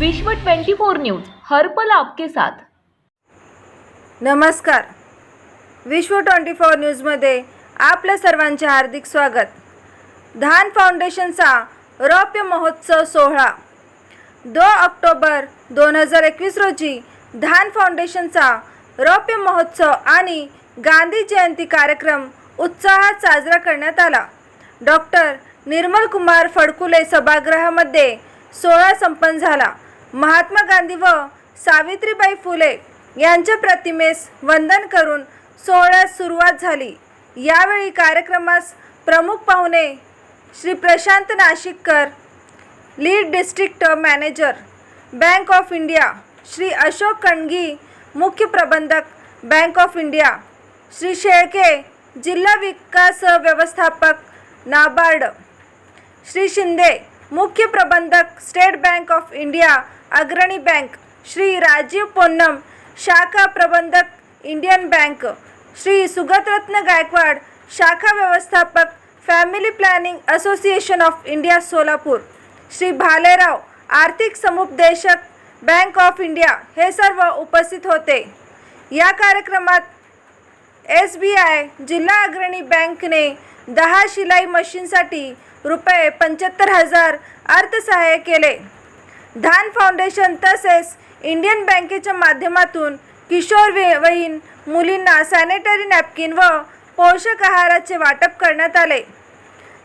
विश्व 24 न्यूज हर्पल आपके साथ. नमस्कार. विश्व ट्वेंटी फोर न्यूजमध्ये आपल्या सर्वांचे हार्दिक स्वागत. धान फाउंडेशनचा रौप्य महोत्सव सोहळा. दो ऑक्टोबर दोन हजार एकवीस रोजी धान फाउंडेशनचा रौप्य महोत्सव आणि गांधी जयंती कार्यक्रम उत्साहात साजरा करण्यात आला. डॉक्टर निर्मल कुमार फडकुले सभागृहामध्ये सोहळा संपन्न झाला. महात्मा गांधी व सावित्रीबाई फुले यांच्या प्रतिमेस वंदन करून सोहळ्यास सुरुवात झाली. यावेळी कार्यक्रमास प्रमुख पाहुणे Shri Prashant Nashikkar lead district manager Bank of India Shri Ashok Kangi मुख्य प्रबंधक Bank of India Shri Shelke जिल्हा विकास व्यवस्थापक नाबार्ड श्री शिंदे मुख्य प्रबंधक स्टेट बँक ऑफ इंडिया अग्रणी बँक श्री राजीव पोन्नम शाखा प्रबंधक इंडियन बँक श्री सुगतरत्न गायकवाड शाखा व्यवस्थापक Family Planning Association of India Solapur. Shri Bhalerao आर्थिक समुपदेशक बँक ऑफ इंडिया हे सर्व उपस्थित होते. या कार्यक्रमात एस बी आय जिल्हा अग्रणी बँकने दहा शिलाई मशीनसाठी रुपये पंच्याहत्तर हजार अर्थसहाय्य केले. धान फाउंडेशन तसेच इंडियन बँकेच्या माध्यमातून किशोर वे- मुलींना सॅनिटरी नॅपकिन व पोषक आहाराचे वाटप करण्यात आले.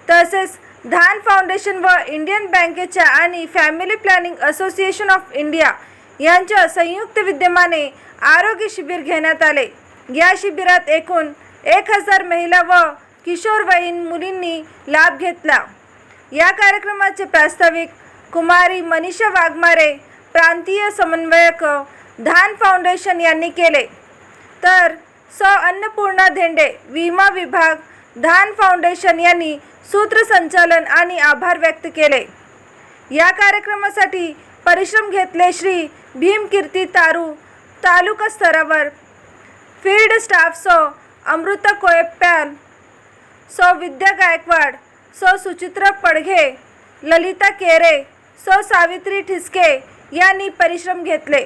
तसेच धान फाउंडेशन व इंडियन बँकेच्या आणि Family Planning Association of India यांच्या संयुक्त विद्यमाने आरोग्य शिबिर घेण्यात आले. या शिबिरात एकूण एक हजार महिला व किशोरवयीन मुलींनी लाभ घेतला. या कार्यक्रमाचे प्रास्ताविक कुमारी मनीषा वाघमारे प्रांतीय समन्वयक धान फाउंडेशन यांनी केले. तर स. अन्नपूर्णा धेंडे विमा विभाग धान फाउंडेशन यांनी सूत्रसंचालन आणि आभार व्यक्त केले. या कार्यक्रमासाठी परिश्रम घेतले श्री. भीमकीर्ती तारू तालुका स्तरावर फील्ड स्टाफ सो. अमृता कोयप्याल सौ विद्या गायकवाड सौ सुचित्रा पडघे ललिता केरे सौ सावित्री ठिसके यांनी परिश्रम घेतले.